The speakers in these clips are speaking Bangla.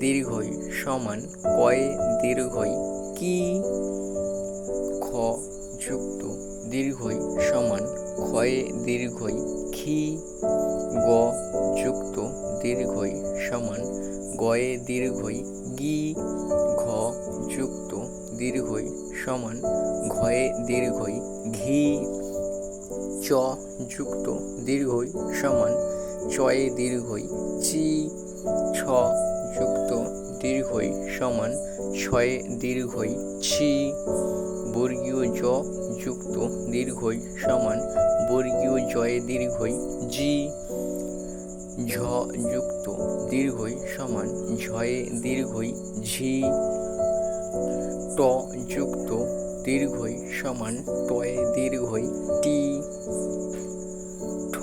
দীর্ঘই সমান কয়ে দীর্ঘই? কি? খ যুক্ত দীর্ঘই সমান ক্ষয়ে দীর্ঘই। খি গ যুক্ত দীর্ঘই সমান গয়ে দীর্ঘই। গি ঘ যুক্ত দীর্ঘই সমান ঘয়ে দীর্ঘই। ঘি চ যুক্ত দীর্ঘই সমান চয়ে দীর্ঘই। চি ছ যুক্ত দীর্ঘই সমান ছয়ে দীর্ঘই ছি। বর্গীয় জ যুক্ত দীর্ঘই সমান বর্গীয় জয়ে দীর্ঘই জি। ঝ যুক্ত দীর্ঘই সমান ঝয়ে দীর্ঘই ঝি। ট যুক্ত দীর্ঘই সমান টয়ে দীর্ঘই টি। ঠ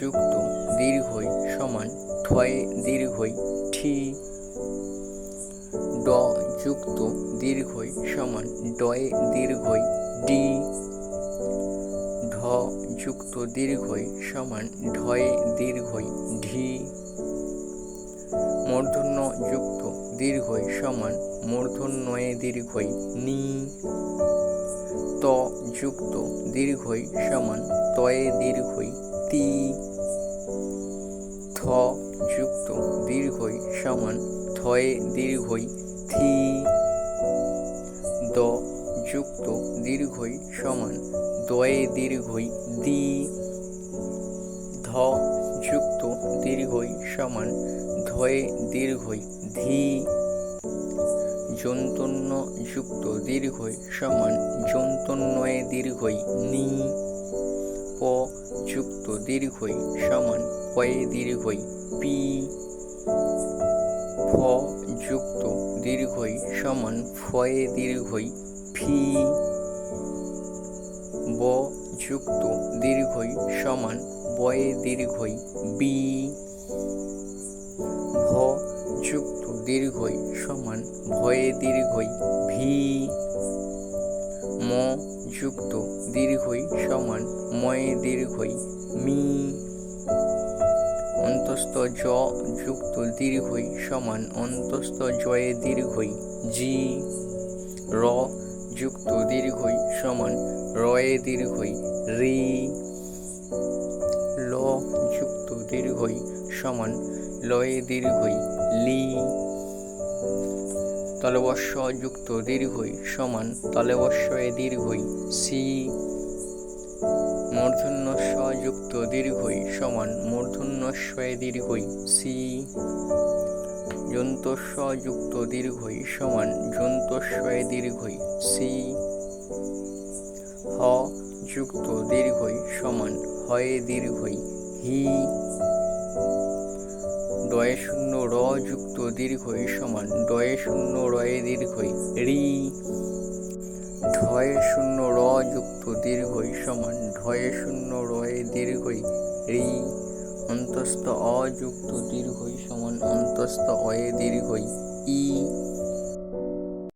যুক্ত দীর্ঘই সমান ঠয়ে দীর্ঘই ঠি ড যুক্ত দীর্ঘই সমান ডয়ে দীর্ঘই, ডি ঢ যুক্ত দীর্ঘই সমান ঢয়ে দীর্ঘই, ঢি মূর্ধন্য যুক্ত দীর্ঘই সমান মূর্ধন্যয়ে দীর্ঘই, নি ত যুক্ত দীর্ঘই সমান তয়ে দীর্ঘই, তি থ দীর্ঘই সমান থয়ে দীর্ঘই থি দ যুক্ত দীর্ঘই সমান দয়ে দীর্ঘই দি ধ যুক্ত দীর্ঘই সমান ধয়ে দীর্ঘই ধি যন্তন্য যুক্ত দীর্ঘই সমান যন্তন্যয়ে দীর্ঘই নি প যুক্ত দীর্ঘই সমান পয়ে দীর্ঘই পি ফ যুক্ত দীর্ঘই সমান ফয়ে দীর্ঘই ফি। ব যুক্ত দীর্ঘই সমান বয়ে দীর্ঘই বি। ভ যুক্ত দীর্ঘই সমান ভয়ে দীর্ঘই ভি। ম যুক্ত দীর্ঘই সমান ময়ে দীর্ঘই মি। অন্তস্থ জ যুক্ত দীর্ঘই সমান অন্তস্থ জয়ে দীর্ঘই। জি র যুক্ত দীর্ঘই সমান রয়ে দীর্ঘই। রি ল যুক্ত দীর্ঘই সমান লয়ে দীর্ঘই। লি তলবস্য যুক্ত দীর্ঘই সমান তলবস্যয়ে দীর্ঘই। সি মূর্ধন্য যুক্ত দীর্ঘই সমান মূর্ধন্য স্বয়ে দীর্ঘই সি। যন্তস্ব যুক্ত দীর্ঘই সমান যন্তস্বয়ে দীর্ঘই সি। হ যুক্ত দীর্ঘই সমান হয়ে দীর্ঘই হি। ডয়ে শূন্য র যুক্ত দীর্ঘই সমান ডয়ে শূন্য রয়ে দীর্ঘই রি। ঢয়ে শূন্য র যুক্ত দীর্ঘই সমান ঢয়ে শূন্য রয়ে দীর্ঘই রি অন্তস্থ অযুক্ত দীর্ঘই সমান অন্তস্থ অয়ে দীর্ঘই ই